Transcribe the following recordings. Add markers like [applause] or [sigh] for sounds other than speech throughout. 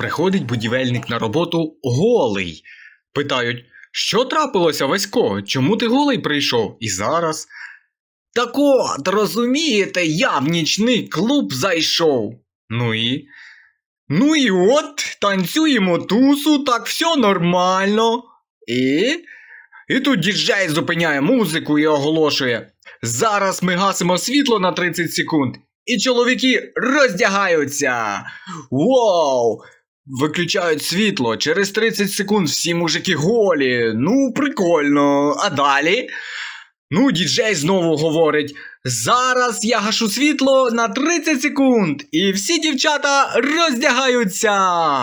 Приходить будівельник на роботу голий. Питають, що трапилося, Васько? Чому ти голий прийшов? І зараз. Так от, розумієте, я в нічний клуб зайшов. Ну і. Ну і от, танцюємо тусу, так все нормально. І. І тут діджей зупиняє музику і оголошує: Зараз ми гасимо світло на 30 секунд, і чоловіки роздягаються. Вау! Виключають світло, через 30 секунд всі мужики голі. Ну, прикольно. А далі? Ну, діджей знову говорить: Зараз я гашу світло на 30 секунд, і всі дівчата роздягаються.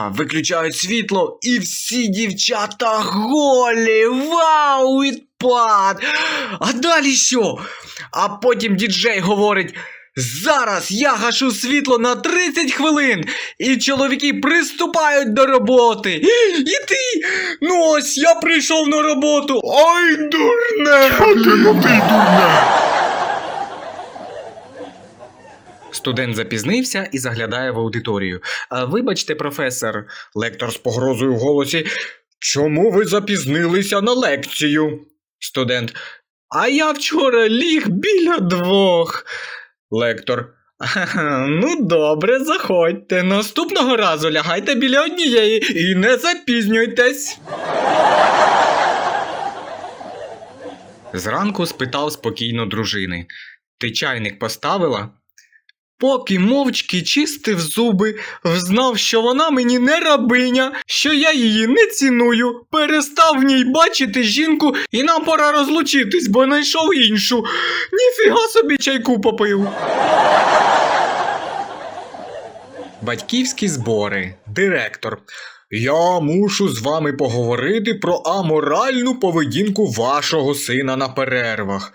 Виключають світло, і всі дівчата голі. Вау, відпад! А далі що? А потім діджей говорить. Зараз я гашу світло на 30 хвилин, і чоловіки приступають до роботи. І ти, ну ось я прийшов на роботу. Ой, дурне! Студент запізнився і заглядає в аудиторію. «А, Вибачте, професор, лектор з погрозою в голосі. Чому ви запізнилися на лекцію? Студент. А я вчора ліг біля двох. Лектор. [laughs] Ну, добре, заходьте. Наступного разу лягайте біля однієї і не запізнюйтесь. Зранку спитав спокійно дружини. Ти чайник поставила? Поки мовчки чистив зуби, взнав, що вона мені не рабиня, що я її не ціную, перестав в ній бачити жінку, і нам пора розлучитись, бо знайшов іншу. Ніфіга собі чайку попив. Батьківські збори. Директор. Я мушу з вами поговорити про аморальну поведінку вашого сина на перервах.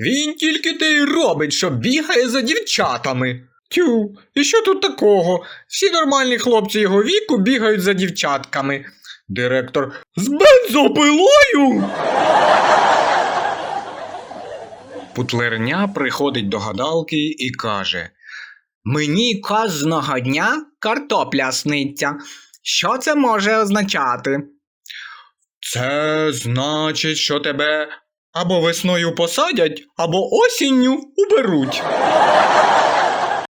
Він тільки те й робить, що бігає за дівчатами. Тю, і що тут такого? Всі нормальні хлопці його віку бігають за дівчатками. Директор. З бензопилою. Путлерня приходить до гадалки і каже: Мені кожного дня картопля сниться. Що це може означати? Це значить, що тебе або весною посадять, або осінню уберуть.